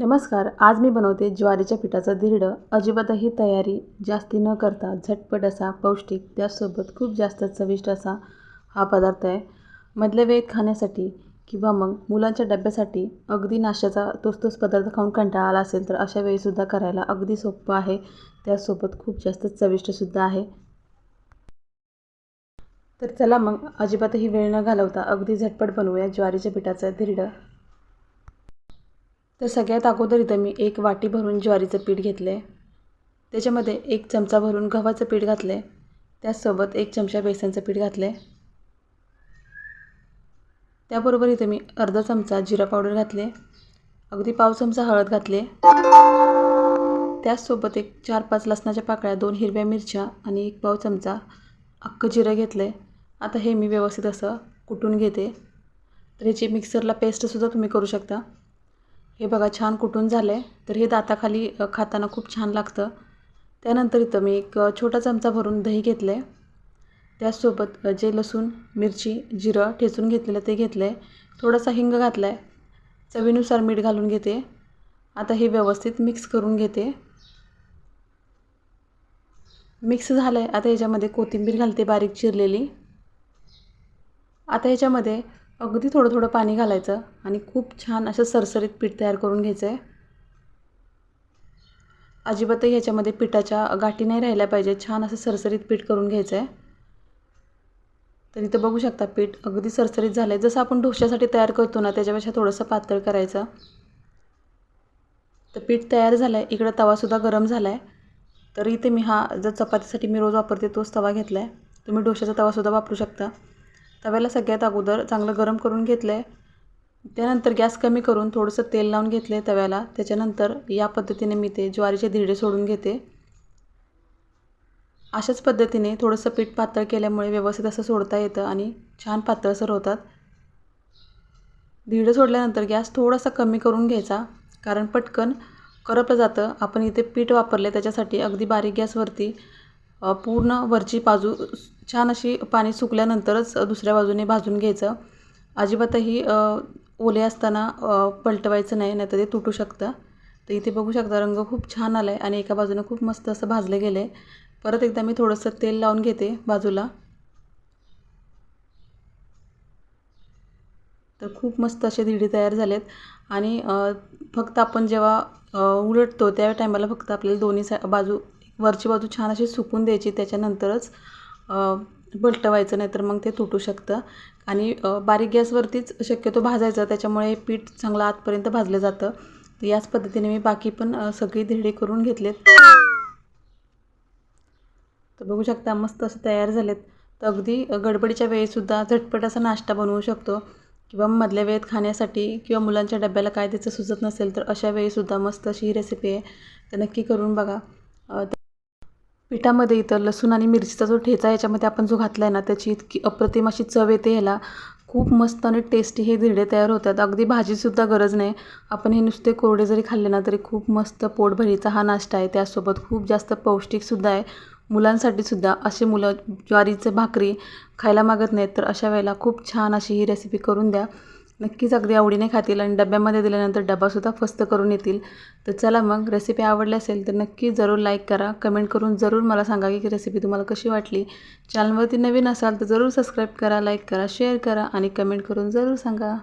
नमस्कार आज मी बनवते ज्वारीच्या पिठाचं धिरडं. अजिबातही तयारी जास्ती न करता झटपट असा पौष्टिक त्यासोबत खूप जास्त चविष्ट असा हा पदार्थ आहे. मधल्या वेळेत खाण्यासाठी किंवा मग मुलांच्या डब्यासाठी अगदी नाश्त्याचा तोच तोच पदार्थ खाऊन कंटाळा आला असेल तर अशा वेळीसुद्धा करायला अगदी सोपं आहे. त्यासोबत खूप जास्त चविष्टसुद्धा आहे. तर चला मग अजिबातही वेळ न घालवता अगदी झटपट बनवूया ज्वारीच्या पिठाचं धिरडं. तर सगळ्यात अगोदर इथं मी एक वाटी भरून ज्वारीचं पीठ घेतलं आहे त्याच्यामध्ये एक चमचा भरून गव्हाचं पीठ घातलं आहे त्याचसोबत एक चमचा बेसनचं पीठ घातलं आहे त्याबरोबर इथं मी अर्धा चमचा जिरा पावडर घातले अगदी पाव चमचा हळद घातले त्याचसोबत एक चार पाच लसणाच्या पाकळ्या दोन हिरव्या मिरच्या आणि एक पाव चमचा अख्खं जिरं घेतलं आहे आता हे मी व्यवस्थित असं कुटून घेते. तर ह्याची मिक्सरला पेस्टसुद्धा तुम्ही करू शकता. हे बघा छान कुटून झालं आहे तर हे दाताखाली खाताना खूप छान लागतं. त्यानंतर इथं मी एक छोटा चमचा भरून दही घेतलं आहे त्याचसोबत जे लसूण मिरची जिरं ठेचून घेतलेलं ते घेतलं आहे थोडासा हिंग घातला आहे चवीनुसार मीठ घालून घेते. आता हे व्यवस्थित मिक्स करून घेते. मिक्स झालं आहे आता ह्याच्यामध्ये कोथिंबीर घालते बारीक चिरलेली. आता ह्याच्यामध्ये अगदी थोडं थोडं पाणी घालायचं आणि खूप छान असं सरसरीत पीठ तयार करून घ्यायचं आहे अजिबातही ह्याच्यामध्ये पिठाच्या गाठी नाही राहिल्या पाहिजे छान असं सरसरीत पीठ करून घ्यायचं आहे तर इथं बघू शकता पीठ अगदी सरसरीत झालं आहे जसं आपण डोश्यासाठी तयार करतो ना त्याच्यापेक्षा थोडंसं पातळ करायचं. तर पीठ तयार झालं आहे इकडं तवासुद्धा गरम झाला आहे तर इथे मी हा जर चपातीसाठी मी रोज वापरते तोच तवा घेतला आहे तुम्ही डोशाचा तवासुद्धा वापरू शकता. तव्याला सगळ्यात अगोदर चांगलं गरम करून घेतलं आहे त्यानंतर गॅस कमी करून थोडंसं तेल लावून घेतलं आहे तव्याला. त्याच्यानंतर या पद्धतीने मी ते ज्वारीचे धिरडे सोडून घेते. अशाच पद्धतीने थोडंसं पीठ पातळ केल्यामुळे व्यवस्थित असं सोडता येतं आणि छान पातळसर होतात धिरडं सोडल्यानंतर गॅस थोडासा कमी करून घ्यायचा कारण पटकन करपलं जातं. आपण इथे पीठ वापरले त्याच्यासाठी अगदी बारीक गॅसवरती पूर्ण वरची बाजू छान अशी पाणी सुकल्यानंतरच दुसऱ्या बाजूने भाजून घ्यायचं. अजिबातही ओले असताना पलटवायचं नाही नाही तर ते तुटू शकतं. तर इथे बघू शकता रंग खूप छान आला आहे आणि एका बाजूनं खूप मस्त असं भाजलं गेलं आहे परत एकदा मी थोडंसं तेल लावून घेते बाजूला. तर खूप मस्त असे धिडी तयार झालेत. आणि फक्त आपण जेव्हा उलटतो त्या टायमाला फक्त आपल्याला दोन्ही सा बाजू वरची बाजू छान अशी सुकून द्यायची त्याच्यानंतरच पलटवायचं नाही तर मग ते तुटू शकतं. आणि बारीक गॅसवरतीच शक्यतो भाजायचं. त्याच्यामुळे पीठ चांगलं आतपर्यंत भाजलं जातं. तर याच पद्धतीने मी बाकी पण सगळी धिरडे करून घेतलेत. तर बघू शकता मस्त असं तयार झालेत. तर अगदी गडबडीच्या वेळेसुद्धा झटपट असा नाश्ता बनवू शकतो. किंवा मधल्या वेळेत खाण्यासाठी किंवा मुलांच्या डब्याला काय त्याचं सुचत नसेल तर अशा वेळीसुद्धा मस्त अशी ही रेसिपी आहे. तर नक्की करून बघा. पिठामध्ये इथं लसूण आणि मिरचीचा जो ठेचा याच्यामध्ये आपण जो घातला आहे ना त्याची इतकी अप्रतिम अशी चव येते ह्याला. खूप मस्त आणि टेस्टी हे धिरडे तयार होतात. अगदी भाजीसुद्धा गरज नाही. आपण हे नुसते कोरडे जरी खाल्ले ना तरी खूप मस्त पोटभरीचा हा नाश्ता आहे. त्यासोबत खूप जास्त पौष्टिकसुद्धा आहे. मुलांसाठीसुद्धा असे मुलं ज्वारीचं भाकरी खायला मागत नाहीत तर अशा वेळेला खूप छान अशी ही रेसिपी करून द्या. नक्कीच अगदी आवडीने खातील आणि डब्यामध्ये दिल्यानंतर डबासुद्धा फस्त करून येतील. तर चला मग रेसिपी आवडली असेल तर नक्की जरूर लाईक करा. कमेंट करून जरूर मला सांगा की रेसिपी तुम्हाला कशी वाटली. चॅनलवरती नवीन असाल तर जरूर सबस्क्राईब करा लाईक करा शेअर करा आणि कमेंट करून जरूर सांगा.